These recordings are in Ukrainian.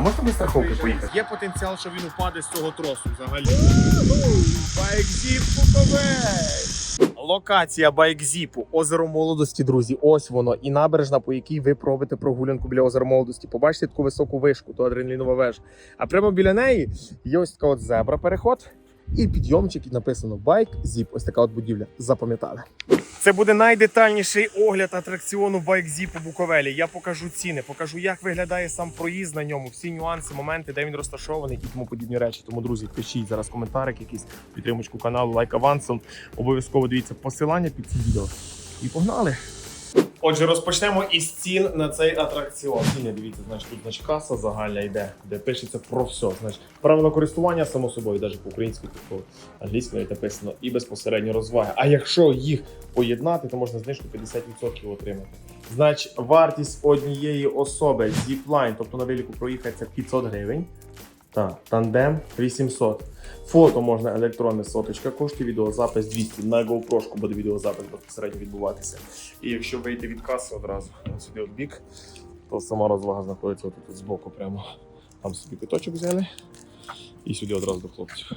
А можна без страховки поїхати? Є потенціал, що він упаде з цього тросу взагалі. Байкзіп Буковель! Локація байкзіпу, озеро молодості, друзі. Ось воно. І набережна, по якій ви пробите прогулянку біля озера молодості. Побачите таку високу вишку, то адреналінова вежа. А прямо біля неї є ось така от зебра переход. І підйомчик, і написано байк, зіп. Ось така от будівля. Запам'ятали. Це буде найдетальніший огляд атракціону Зіп у Буковелі. Я покажу ціни, покажу, як виглядає сам проїзд на ньому, всі нюанси, моменти, де він розташований і тому подібні речі. Тому, друзі, пишіть зараз коментарик, якийсь підтримочку каналу, лайк авансом. Обов'язково дивіться посилання під цим відео. І погнали! Отже, розпочнемо із цін на цей атракціон. Ціни, дивіться, значить, тут значить, каса загальна йде, де пишеться про все. Значить, правила користування, само собою, навіть по-українськи, по англійською написано, і безпосередньо розваги. А якщо їх поєднати, то можна знижку 50% отримати. Значить, вартість однієї особи зіплайн, тобто на велику проїхатися 500 гривень. Так, тандем 800. Фото можна електронне соточка, коштує відеозапис 200. На GoPro буде відеозапис безпосередньо відбуватися. І якщо вийти від каси одразу сюди в бік, то сама розвага знаходиться отут збоку прямо. Там собі куточок взяли і сюди одразу до хлопців.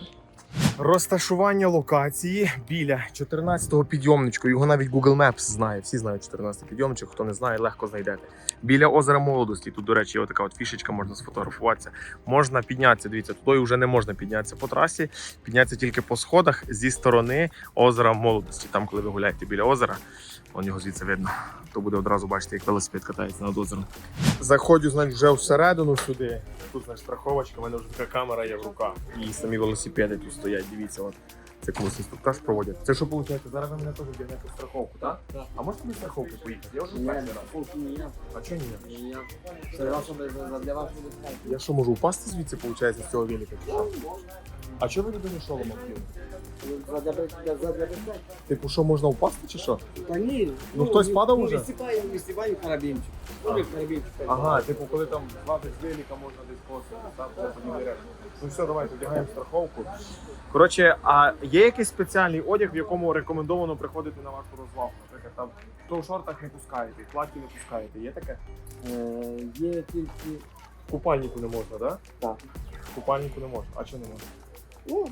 Розташування локації біля 14-го підйомничку. Його навіть Google Maps знає. Всі знають 14-й підйомничок. Хто не знає, легко знайдете. Біля озера молодості. Тут, до речі, є така от фішечка, можна сфотографуватися. Можна піднятися. Дивіться, туди вже не можна піднятися по трасі, піднятися тільки по сходах зі сторони озера молодості. Там, коли ви гуляєте біля озера, он його звідси видно. То буде одразу бачити, як велосипед катається над озером. Заходжу, значить, вже всередину сюди. Тут значить, страховочка, в мене вже така камера є в руках. І самі велосипеди тут стоять. Дивіться, от. Це колись інструктаж проводять. Це що виходить? Зараз ви мене теж вдягнете страховку, так? Так. А можете без страховки поїхати? Я вже Ні, перший раз. не я А чого ні? Ніяк. Це ваша без- для вас буде. Я що можу упасти звідси, виходить, з цього велика? чи що? А чого ви людині шолом вділи? Задля безпеки. Типу, що можна упасти чи що? Та ні. Ну, хтось падав ну, уже? Висипає, висипає карабінчик. Ну, не карабінчик. Ага, типу, коли там звати з велика, можна десь посити, так, речі. Ну все, давайте вдягаємо страховку. Коротше, а є якийсь спеціальний одяг, в якому рекомендовано приходити на вашу розвагу? Наприклад, там то в шортах не пускаєте, в платі не пускаєте. Є таке? Е, Є тільки... Купальнику не можна, так? Так. Купальнику не можна. А чого не можна? Ну,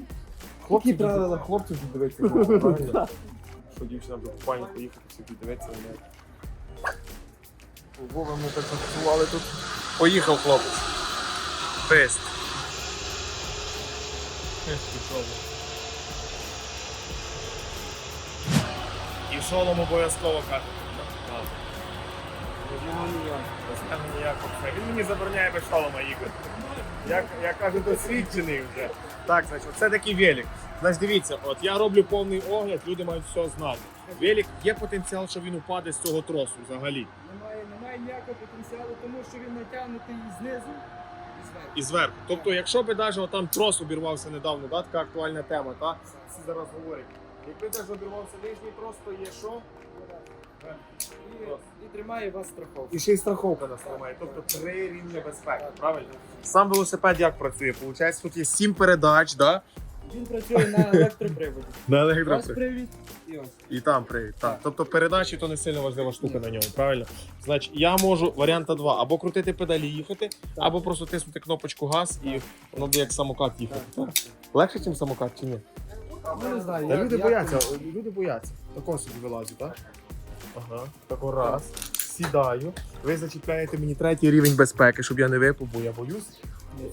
Хлопці, Такі правила. хлопці тут дивиться, правильно? Що дівчина до купальнику їхати, всі тут дивиться на неї. Ого, ви мене так зафіксували тут. Поїхав хлопець. Фест. Фест пішов. І шолом обов'язково каже. ніяк. Без мене ніякого. Він мені забороняє без шолома їхати. Я, я кажу, досвідчений вже. Так, значить, це такий велик. Значить, дивіться, от я роблю повний огляд, люди мають все знати. Велик є потенціал, що він упаде з цього тросу взагалі. Немає, немає ніякого потенціалу, тому що він натягнутий знизу і зверху. І зверху. Тобто, якщо би навіть там трос обірвався недавно, да, така актуальна тема, та? всі зараз говорять. Якби навіть обірвався нижній трос, то є що? І, і тримає вас страховку. І ще й страховка нас тримає, тобто три рівня безпеки, правильно? Сам велосипед як працює? Получається, тут є сім передач, да? Він працює на електроприводі. На електропривід. привід і ось. І там привід. Так. Тобто передачі то не сильно важлива штука на ньому, правильно? Значить, я можу варіанта два: або крутити педалі їхати, або просто тиснути кнопочку газ і воно буде як самокат їхати. Так. Легше, ніж самокат чи ні? Ну не знаю, Та люди бояться, люди бояться. Тако собі вилазить, так? Ага, тако раз. Сідаю. Ви зачіпляєте мені третій рівень безпеки, щоб я не випав, бо я боюсь.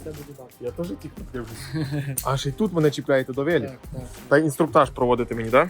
Так. Я теж тільки дивлюсь. Аж і тут мене чіпляєте до велі. Так, так. Та інструктаж проводите мені, так?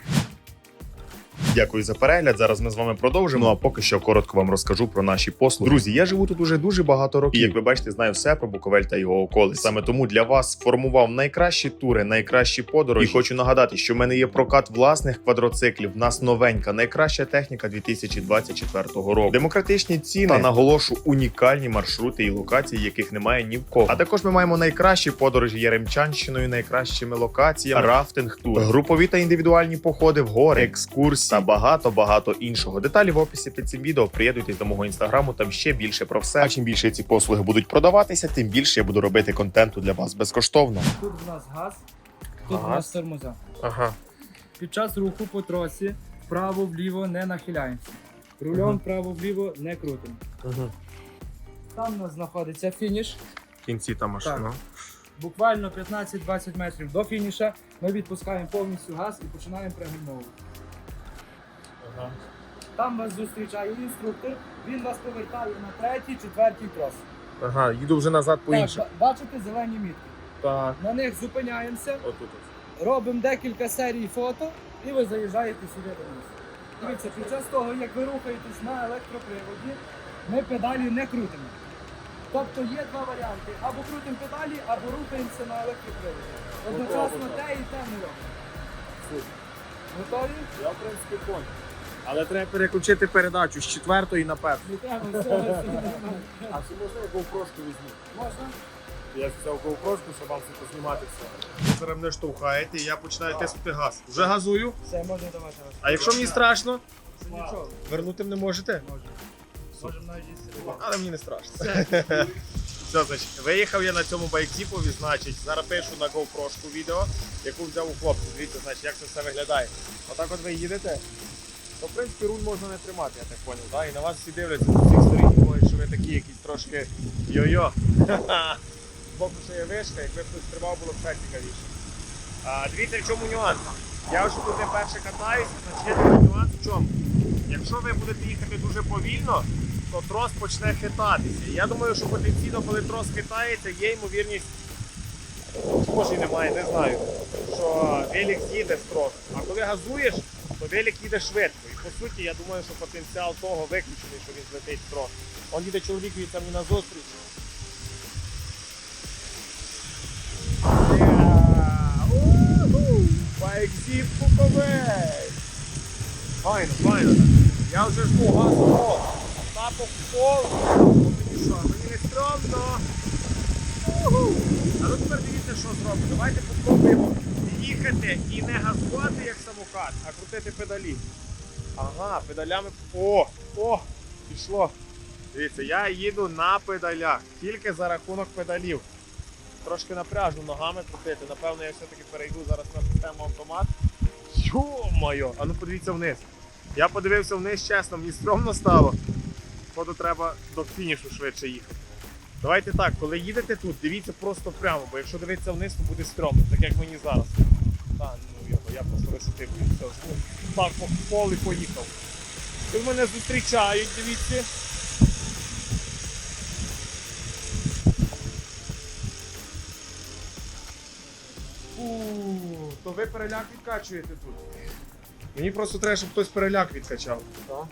Дякую за перегляд. Зараз ми з вами продовжимо. Ну а поки що коротко вам розкажу про наші послуги. Друзі, я живу тут уже дуже багато років. І як ви бачите, знаю все про Буковель та його околиць. Саме тому для вас сформував найкращі тури, найкращі подорожі. І хочу нагадати, що в мене є прокат власних квадроциклів. В нас новенька, найкраща техніка 2024 року. Демократичні ціни та наголошу унікальні маршрути і локації, яких немає ні в кого. А також ми маємо найкращі подорожі Яремчанщиною, найкращими локаціями, рафтинг тур, групові та індивідуальні походи в гори, екскурсії та багато багато іншого. Деталі в описі під цим відео. Приєднуйтесь до мого інстаграму, там ще більше про все. А чим більше ці послуги будуть продаватися, тим більше я буду робити контенту для вас безкоштовно. Тут в нас газ, тут в нас тормоза. Ага. Під час руху по тросі вправо-вліво не нахиляємося. Рулем Мгм. вправо-вліво не крутимо. Угу. Там у нас знаходиться фініш. кінці та машина. Буквально 15-20 метрів до фініша ми відпускаємо повністю газ і починаємо пригальмовувати. Там вас зустрічає інструктор, він вас повертає на третій, четвертій трос. Ага, їду вже назад по Так, іншим. бачите зелені мітки. Так. На них зупиняємося, Отут. робимо декілька серій фото і ви заїжджаєте сюди до нас. Дивіться, під час того, як ви рухаєтесь на електроприводі, ми педалі не крутимо. Тобто є два варіанти: або крутимо педалі, або рухаємося на електроприводі. Одночасно те і те не робимо. Готові? Я, в принципі, понял. Але треба переключити передачу з четвертої на першу. Не треба всього. А чи можна я GoPro-шку візьму? Можна? Я взяв GoPro-шку, щоб вам все познімати все. Зараз мене штовхаєте, і я починаю тиснути газ. Вже газую. Все, можна давати вас. А якщо мені страшно, Нічого. вернути не можете? Можна. Можемо навіть їсти. Але мені не страшно. Все, значить, виїхав я на цьому байкзіпові, значить, зараз пишу на GoPro-шку відео, яку взяв у хлопця. Дивіться, значить, як це все виглядає. Отак от ви їдете, то в принципі руль можна не тримати, я так поняв. Да? І на вас всі дивляться з усіх сторін, думають, що ви такі якісь трошки йо-йо. З Боку, що є вишка, якби хтось тримав, було б ще цікавіше. А, дивіться, в чому нюанс. Я вже тут не перше катаюся, значить є нюанс в чому. Якщо ви будете їхати дуже повільно, то трос почне хитатися. Я думаю, що потенційно, коли трос хитається, є ймовірність, може немає, не знаю, що велик з'їде з тросу. А коли газуєш, то велик їде швидко. По суті, я думаю, що потенціал того виключений, що він злетить з тросу. Он їде чоловік він там і на зустріч. Байкзіп Буковель! Файно, файно. Я вже жму газ в пол. Тапок в Мені що, мені не стрьомно. А ну тепер дивіться, що зробимо. Давайте попробуємо їхати і не газувати, як самокат, а крутити педалі. Ага, педалями. О! О! Пішло. Дивіться, я їду на педалях, тільки за рахунок педалів. Трошки напряжу ногами крутити. Напевно, я все-таки перейду зараз на систему автомат. Йо-моє! А ну подивіться вниз. Я подивився вниз, чесно, мені стрьомно стало. Походу треба до фінішу швидше їхати. Давайте так, коли їдете тут, дивіться просто прямо, бо якщо дивитися вниз, то буде стрьомно, так як мені зараз. Та, ну його, я просто висоти боюся. Ну, Так, по полі поїхав. Тут мене зустрічають, дивіться. Фу, то ви переляк відкачуєте тут. Мені просто треба, щоб хтось переляк відкачав. Так?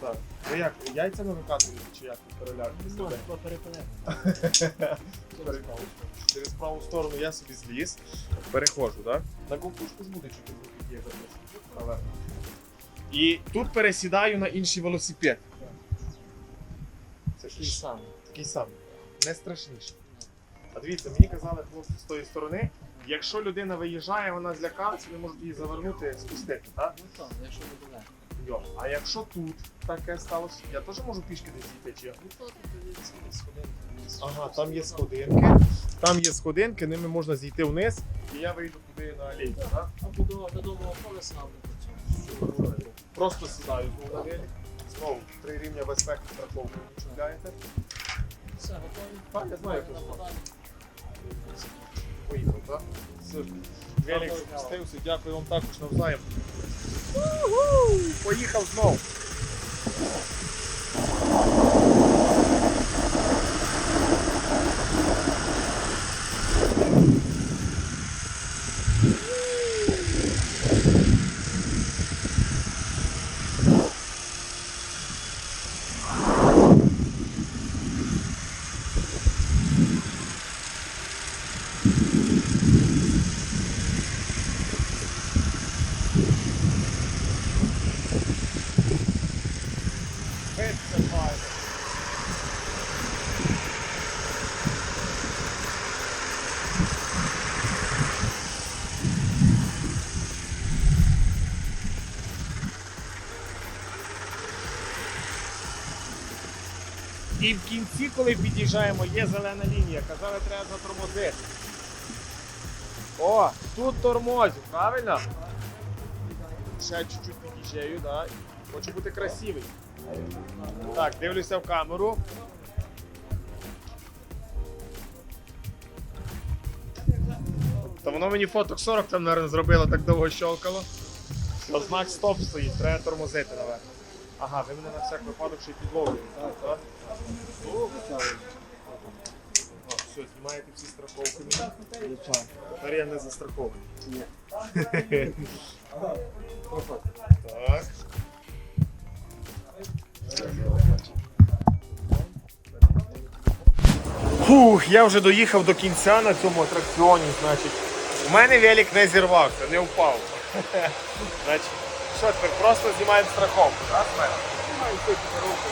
Так. Ви як, яйцями викатуєте чи як переляк? Через праву сторону я собі зліз, переходжу, так? На ковпушку ж буде чути звук є Але. І тут пересідаю на інший велосипед. Це Такий самий. такий самий. Не страшніше. А дивіться, мені казали хлопці з тої сторони, якщо людина виїжджає, вона злякалася, вони можуть її завернути, спустити, так? Ну так, якщо не буде. Йо. А якщо тут таке сталося, я теж можу пішки десь дійти чи як? Ну. Ага, там є сходинки. Там є сходинки, ними можна зійти вниз, і я вийду туди на алейку, так? Або до, до домового колеса, або. Просто сідаю в голові. Знову три рівня безпеки страховки відчуваєте. Все, готові? Так, я знаю, хто це Нападаємо. Поїхав, так? Велик запустився, дякую вам також навзаєм. Поїхав знову. І в кінці, коли під'їжджаємо, є зелена лінія. Казали, треба затормозити. О, тут тормозю, правильно? Ще чуть-чуть під'їжджаю, да. Хочу бути красивий. Так, дивлюся в камеру. Та воно мені фоток 40 там, мабуть, зробило, так довго щелкало. Та знак стоп стоїть, треба тормозити, наверное. Ага, ви мене на всяк випадок ще й підловлюєте. Так, так. Все, знімаєте всі страховки. Тепер я. Ні. Так. Фух, я вже доїхав до кінця на цьому атракціоні, значить. У мене велик не зірвався, не впав. Значить, що тепер просто знімаємо страховку, так, з мене? Знімаю тільки руку.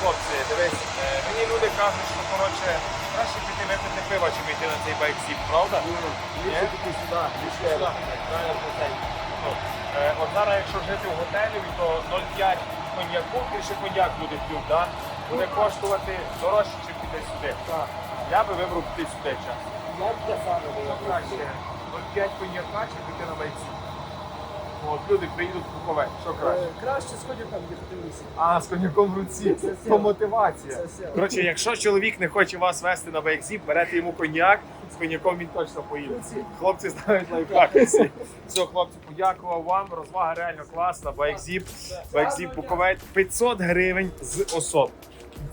Хлопці, дивись, е, мені люди кажуть, що коротше, краще піти випити пива, чим йти на цей байк-зіп, правда? Ліпше піти сюди, ліпше. Ну, е, От зараз, якщо жити в готелі, то 0,5 коньяку, більше коньяк люди п'ють, да? буде коштувати дорожче, ніж піти сюди. Я би вибрав піти сюди час. Я б те саме було. краще? 0,5 коньяка чи піти на байці? От люди приїдуть в Буковель. Що краще? Е, Краще сходять там, де подивися. А, з коньяком в руці. Це То мотивація. Це. Коротше, якщо чоловік не хоче вас вести на байкзіп, берете йому коньяк, з коньяком він точно поїде. Хлопці ставлять лайфхак. всі. Все, хлопці, подякував вам. Розвага реально класна. Байкзіп, байкзіп Буковель. 500 гривень з особ.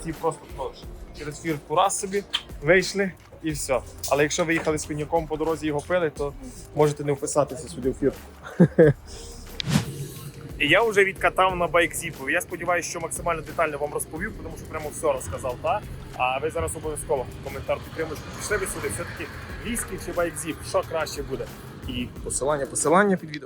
Ці просто тож. Через фіртку раз собі вийшли і все. Але якщо ви їхали з коньяком по дорозі його пили, то можете не вписатися сюди в фіртку. Я вже відкатав на байкзіпу. Я сподіваюся, що максимально детально вам розповів, тому що прямо все розказав. Та? А ви зараз обов'язково коментар підтримуєте. Пішли ви сюди, все-таки віскі чи байкзіп, що краще буде. І посилання, посилання під відео.